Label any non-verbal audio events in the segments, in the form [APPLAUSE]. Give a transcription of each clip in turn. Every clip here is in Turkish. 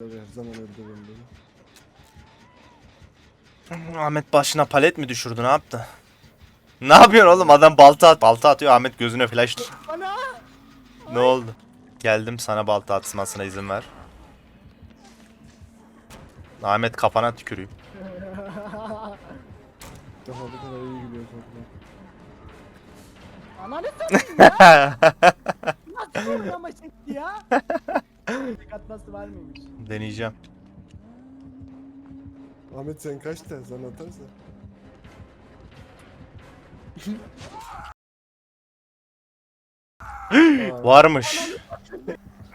Her zaman öldürürüm beni. [LAUGHS] Ahmet başına palet mi düşürdü ne yaptı? Ne yapıyorsun oğlum adam balta at balta atıyor Ahmet gözüne flash Ana! Ne oldu? Geldim sana balta atmasına izin ver. Ahmet kafana tüküreyim. [LAUGHS] Daha bu kadar iyi gidiyor korkma. Ananı satayım ya! [LAUGHS] Nasıl şekli ya? Tek atması var mıymış? Deneyeceğim. Ahmet sen kaç tane sen atarsa. Aa, [GASPS] Varmış.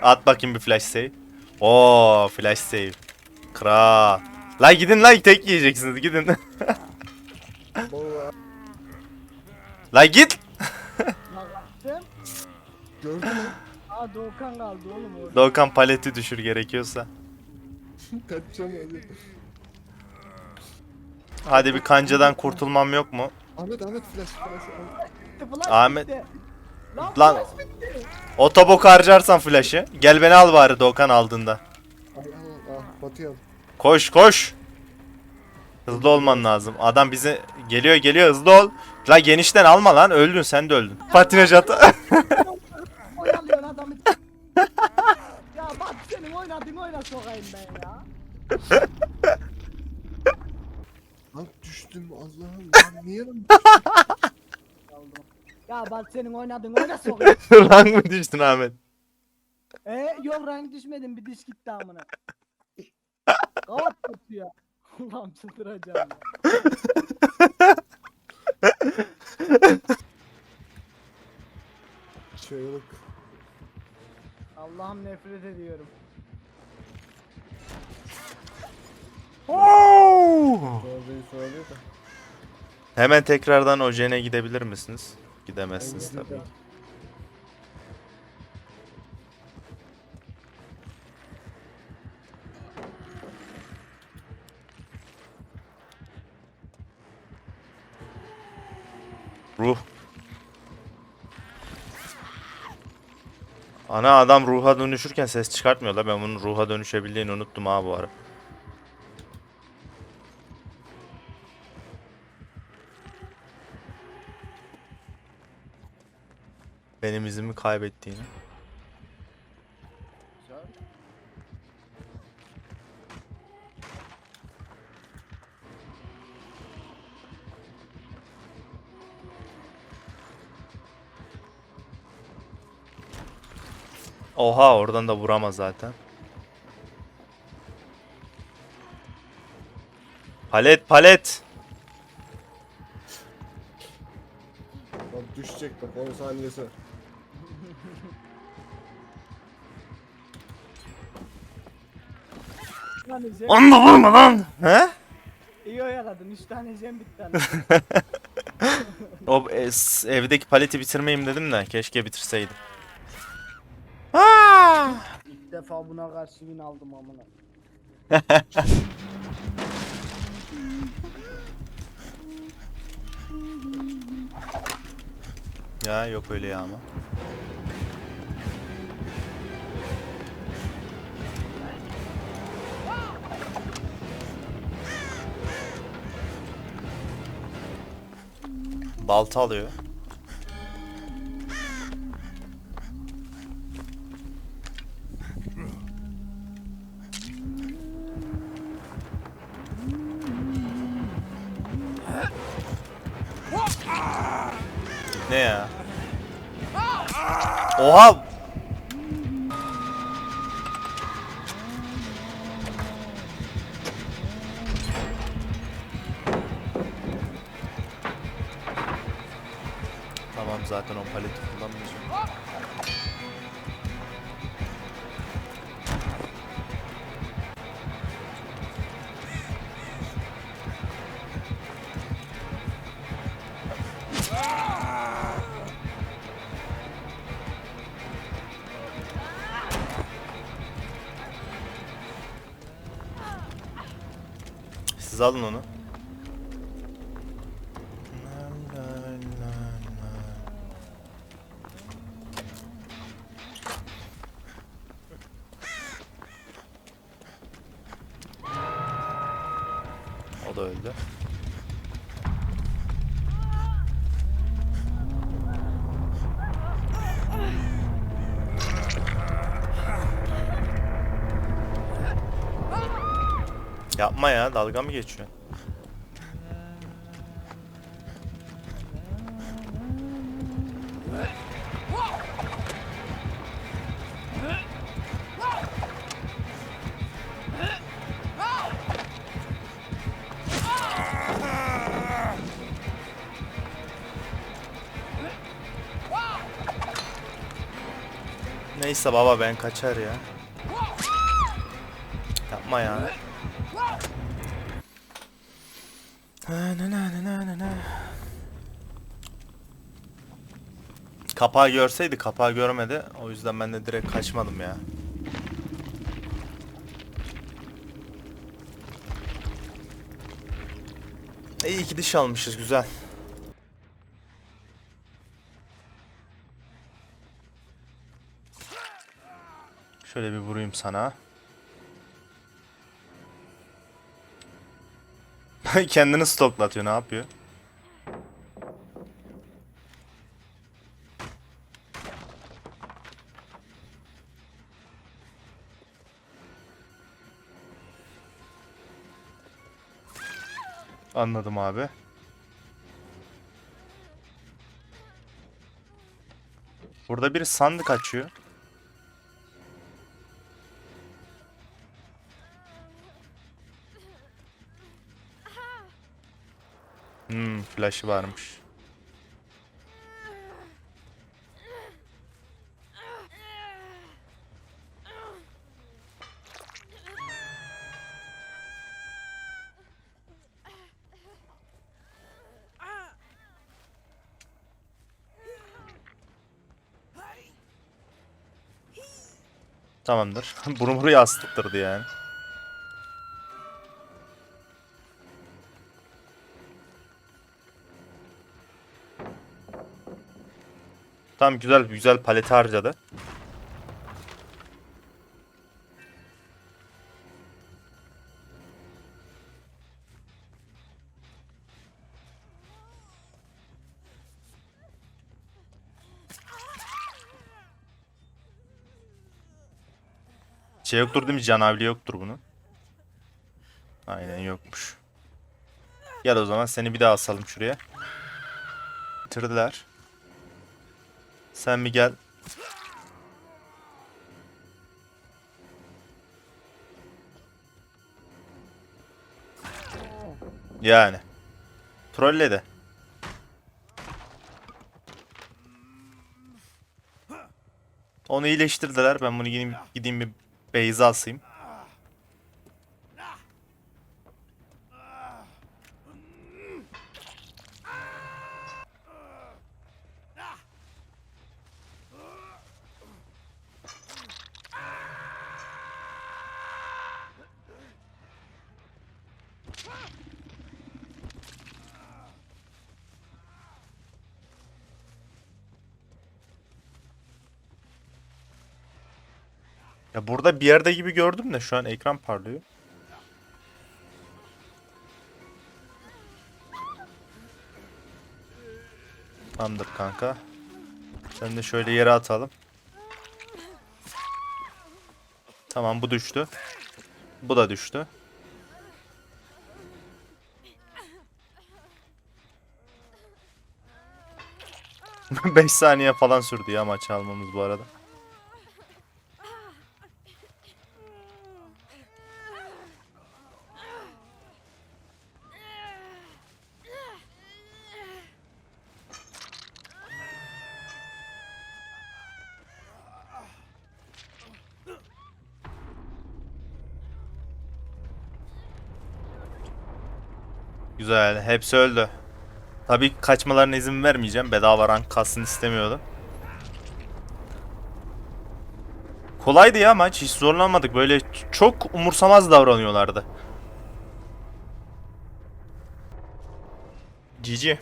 At bakayım bir flash save. Oo flash save. Kral. La gidin la tek yiyeceksiniz gidin. [LAUGHS] la git. Gördün mü? Aa Doğukan kaldı oğlum orada. Doğukan paleti düşür gerekiyorsa. [LAUGHS] Kaçacağım hadi. Hadi bir kancadan kurtulmam yok mu? Ahmet Ahmet flash flash. Ahmet. Flash Ahmet- bitti. Lan, Lan- flash bitti. Otobok harcarsan flash'ı. Gel beni al bari Doğukan aldığında. Ay ah. Koş koş. Hızlı olman lazım. Adam bizi geliyor geliyor hızlı ol. La genişten alma lan öldün sen de öldün. Patinaj at. [LAUGHS] [LAUGHS] Oyalıyorsun adamı. ya bak oynadığın oyna sokayım ben ya. [LAUGHS] Lan düştüm Allah'ım. Lan Niye lan? [LAUGHS] Ya bak senin oynadığın oyna sokayım. [LAUGHS] Rank mı düştün Ahmet? Ee yok rank düşmedim bir diş gitti amına. Kavat kötü ya. Allah'ım çıldıracağım ya. Çığlık. Allah'ım nefret ediyorum. Da. Hemen tekrardan Ojen'e gidebilir misiniz? Gidemezsiniz tabii. Ruh. Ana adam ruha dönüşürken ses çıkartmıyor la ben bunun ruha dönüşebildiğini unuttum ha bu ara. Benim izimi kaybettiğini. Oha oradan da vuramaz zaten. Palet palet. Düşecek bak 10 saniyesi. Lan Jem, Onu vurma lan. He? iyi oyaladın. 3 tane jem bitti anasını. [LAUGHS] O e, s- evdeki paleti bitirmeyeyim dedim de keşke bitirseydim. Aa! İlk defa buna karşı win aldım amına. [LAUGHS] Ya yok öyle ya ama. Balta alıyor. Ne ya? Oha! Zaten o paleti kullanmayacağım. Siz alın onu. Da öldü. Yapma ya dalga mı geçiyor? Neyse baba ben kaçar ya. Yapma ya. Kapağı görseydi kapağı görmedi. O yüzden ben de direkt kaçmadım ya. İyi iki diş almışız güzel. Şöyle bir vurayım sana. [LAUGHS] Kendini stoklatıyor ne yapıyor? Anladım abi. Burada bir sandık açıyor. Hmm, flash'ı varmış. Tamamdır. [LAUGHS] Bunu buraya astırdı yani. Tam güzel güzel paleti harcadı. Şey yoktur değil mi? Canavli yoktur bunun. Aynen yokmuş. Gel o zaman seni bir daha asalım şuraya. Bitirdiler. Sen bir gel. Yani. Trolle de. Onu iyileştirdiler. Ben bunu gideyim, gideyim bir base asayım. Ya burada bir yerde gibi gördüm de şu an ekran parlıyor. Tamamdır kanka. Sen de şöyle yere atalım. Tamam bu düştü. Bu da düştü. [LAUGHS] Beş saniye falan sürdü ya maç almamız bu arada. Güzel. Hepsi öldü. Tabii kaçmalarına izin vermeyeceğim. Bedava rank kalsın istemiyordum. Kolaydı ya maç. Hiç zorlanmadık. Böyle çok umursamaz davranıyorlardı. GG.